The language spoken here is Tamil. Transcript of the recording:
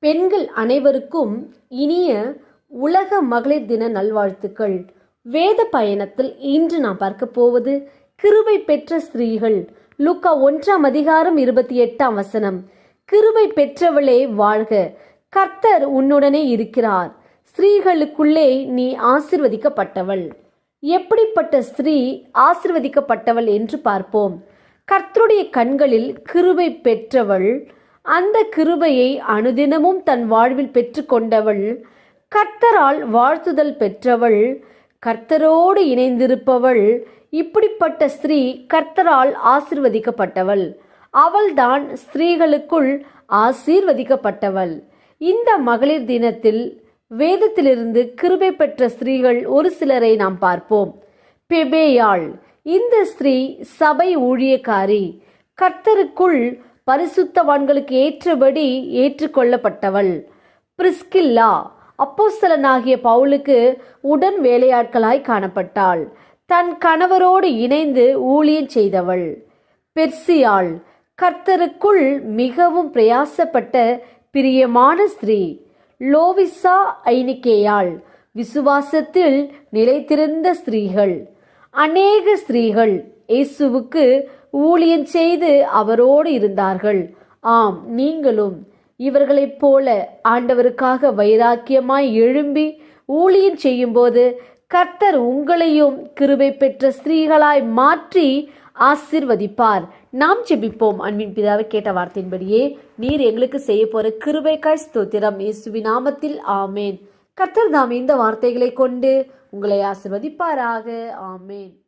பெண்கள் அனைவருக்கும் இனிய உலக மகளிர் தின நல்வாழ்த்துக்கள். வேத பயணத்தில் இன்று நாம் பார்க்க போவது கிருபை பெற்ற ஸ்திரீகள். லுக்கா ஒன்றாம் அதிகாரம் இருபத்தி எட்டாம் வசனம். கிருபை பெற்றவளே வாழ்க. கர்த்தர் உன்னுடனே இருக்கிறார். ஸ்திரீகளுக்குள்ளே நீ ஆசிர்வதிக்கப்பட்டவள். எப்படிப்பட்ட ஸ்திரீ ஆசிர்வதிக்கப்பட்டவள் என்று பார்ப்போம். கர்த்தருடைய கண்களில் கிருபை பெற்றவள் அந்த கிருபையை அனுதினமும் தன் வாழ்வில் பெற்றுக்கொண்டவள் கர்த்தரால் வாழ்த்துதல் பெற்றவள் கர்த்தரோடு இணைந்திருப்பவள் இப்படிப்பட்ட ஸ்திரீ கர்த்தரால் ஆசிர்வதிக்கப்பட்டவள். அவள்தான் ஸ்திரீகளுக்குள் ஆசீர்வதிக்கப்பட்டவள். இந்த மகளிர் தினத்தில் வேதத்திலிருந்து கிருபை பெற்ற ஸ்திரீகள் ஒரு சிலரை நாம் பார்ப்போம். பெபேயாள் இந்த ஸ்திரீ சபை ஊழியக்காரி கர்த்தருக்குள் பரிசுத்தவான்களுக்கு ஏற்றபடி ஏற்றுக்கொள்ளப்பட்டவள். பிரிஸ்கில்லா அப்போஸ்தலனாகிய பவுலுக்கு உடன் வேலையாட்களாய் காணப்பட்டாள். தன் கணவரோடு இணைந்து ஊழியம் செய்தவள். பெர்சியாள் கர்த்தருக்குள் மிகவும் பிரயாசப்பட்ட பிரியமான ஸ்திரீ. லோவிசா ஐனிக்கேயாள் விசுவாசத்தில் நிலைத்திருந்த ஸ்திரீகள். அநேக ஸ்திரீகள் இயேசுவுக்கு ஊழியம் செய்து அவரோடு இருந்தார்கள். ஆம் நீங்களும் இவர்களைப் போல ஆண்டவருக்காக வைராக்கியமாய் எழும்பி ஊழியம் செய்யும்போது கர்த்தர் உங்களையும் கிருபை பெற்ற ஸ்திரீகளாய் மாற்றி ஆசிர்வதிப்பார். நாம் ஜெபிப்போம். அன்பின் பிதாவை கேட்ட வார்த்தையின்படியே நீர் எங்களுக்கு செய்ய போற கிருபைக்காய் ஸ்தோத்திரம். இயேசுவி நாமத்தில் ஆமேன். கர்த்தர் தாம் இந்த வார்த்தைகளை கொண்டு உங்களை ஆசிர்வதிப்பாராக. ஆமேன்.